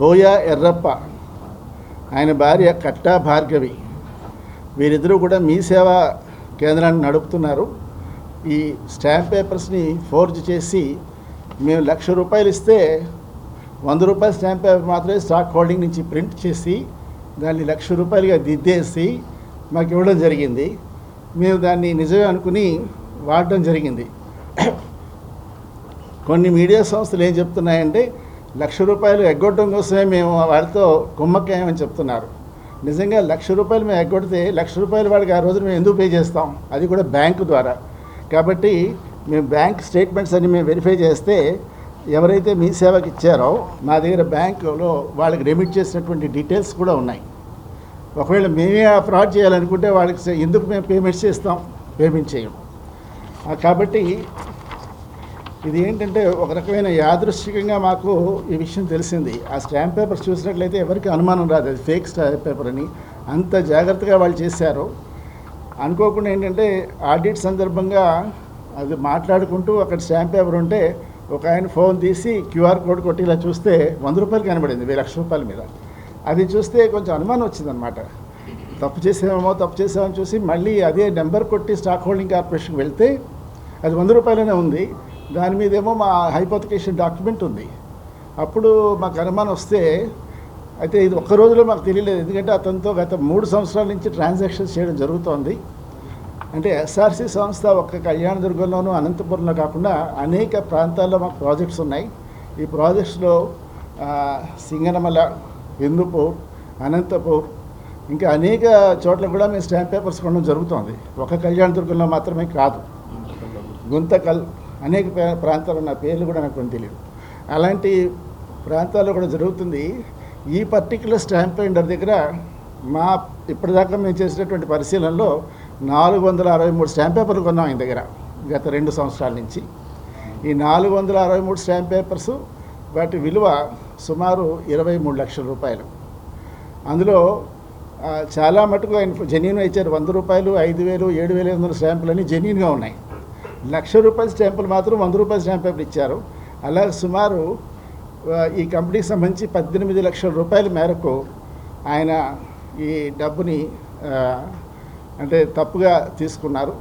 Buoy Errappa. ఆయన భార్య కట్టా భార్గవి. వీరిద్దరూ కూడా మీ సేవా కేంద్రాన్ని నడుపుతున్నారు. ఈ స్టాంప్ పేపర్స్ని ఫోర్జ్ చేసి మేము లక్ష రూపాయలు ఇస్తే వంద రూపాయల స్టాంప్ పేపర్ మాత్రమే స్టాక్ హోల్డింగ్ నుంచి ప్రింట్ చేసి దాన్ని లక్ష రూపాయలుగా దిద్దేసి మాకు ఇవ్వడం జరిగింది. మేము దాన్ని నిజమే అనుకుని వాడడం జరిగింది. కొన్ని మీడియా సంస్థలు ఏం చెప్తున్నాయంటే లక్ష రూపాయలు ఎగ్గొట్టడం కోసమే మేము వాడితో కుమ్మక్కాయమని చెప్తున్నారు. నిజంగా లక్ష రూపాయలు మేము ఎగ్గొడితే లక్ష రూపాయలు వాడికి ఆ రోజు మేము ఎందుకు పే చేస్తాం? అది కూడా బ్యాంకు ద్వారా. కాబట్టి మేము బ్యాంక్ స్టేట్మెంట్స్ అన్ని మేము వెరిఫై చేస్తే ఎవరైతే మీ సేవకి ఇచ్చారో మా దగ్గర బ్యాంకులో వాళ్ళకి రెమిట్ చేసినటువంటి డీటెయిల్స్ కూడా ఉన్నాయి. ఒకవేళ మేమే ఆ ఫ్రాడ్ చేయాలనుకుంటే వాళ్ళకి ఎందుకు మేము పేమెంట్స్ చేస్తాం? పేమెంట్ చేయం కాబట్టి ఇది ఏంటంటే ఒక రకమైన యాదృశ్చికంగా మాకు ఈ విషయం తెలిసింది. ఆ స్టాంప్ పేపర్ చూసినట్లయితే ఎవరికి అనుమానం రాదు. అది ఫేక్ స్టాంప్ పేపర్ అని. అంత జాగ్రత్తగా వాళ్ళు చేశారు. అనుకోకుండా ఏంటంటే ఆడిట్ సందర్భంగా అది మాట్లాడుకుంటూ అక్కడ స్టాంప్ పేపర్ ఉంటే ఒక ఆయన ఫోన్ తీసి క్యూఆర్ కోడ్ కొట్టి ఇలా చూస్తే వంద రూపాయలు కనబడింది వెయ్యి లక్ష రూపాయల మీద. అది చూస్తే కొంచెం అనుమానం వచ్చిందనమాట తప్పు చేసామేమో తప్పు చేసామని చూసి మళ్ళీ అదే నెంబర్ కొట్టి స్టాక్ హోల్డింగ్ కార్పొరేషన్కి వెళ్తే అది వంద రూపాయలనే ఉంది. దాని మీదేమో మా హైపోతికేషన్ డాక్యుమెంట్ ఉంది. అప్పుడు మాకు అనుమానం వస్తే అయితే ఇది ఒక్క రోజులో మాకు తెలియలేదు. ఎందుకంటే అతనితో గత మూడు సంవత్సరాల నుంచి ట్రాన్సాక్షన్స్ చేయడం జరుగుతోంది. అంటే ఎస్ఆర్సి సంస్థ ఒక్క కళ్యాణదుర్గంలోనూ అనంతపురంలో కాకుండా అనేక ప్రాంతాల్లో మాకు ప్రాజెక్ట్స్ ఉన్నాయి. ఈ ప్రాజెక్ట్స్లో సింగనమల హిందూపూర్ అనంతపూర్ ఇంకా అనేక చోట్ల కూడా మేము స్టాంప్ పేపర్స్ కొనడం జరుగుతోంది. ఒక కళ్యాణదుర్గంలో మాత్రమే కాదు. గుంతకల్ అనేక ప్రాంతాల్లో ప్రాంతాలు పేర్లు కూడా నాకు కొన్ని తెలియదు అలాంటి ప్రాంతాల్లో కూడా జరుగుతుంది. ఈ పర్టికులర్ స్టాంప్ పెయింటర్ దగ్గర మా ఇప్పటిదాకా మేము చేసినటువంటి పరిశీలనలో నాలుగు వందల అరవై మూడు స్టాంప్ పేపర్లు కొన్నాం ఆయన దగ్గర గత రెండు సంవత్సరాల నుంచి. ఈ నాలుగు వందల అరవై మూడు స్టాంప్ పేపర్స్ వాటి విలువ సుమారు ఇరవై మూడు లక్షల రూపాయలు. అందులో చాలా మటుకు ఆయన జెన్యున్ ఇచ్చారు. వంద రూపాయలు ఐదు వేలు ఏడు వేల ఐదు వందల స్టాంపులు అన్నీ జెన్యున్గా ఉన్నాయి. లక్ష రూపాయల స్టాంపులు మాత్రం వంద రూపాయల స్టాంప్ పేపర్ ఇచ్చారు. అలా సుమారు ఈ కంపెనీకి సంబంధించి పద్దెనిమిది లక్షల రూపాయల మేరకు ఆయన ఈ డబ్బుని అంటే తప్పుగా తీసుకున్నారు.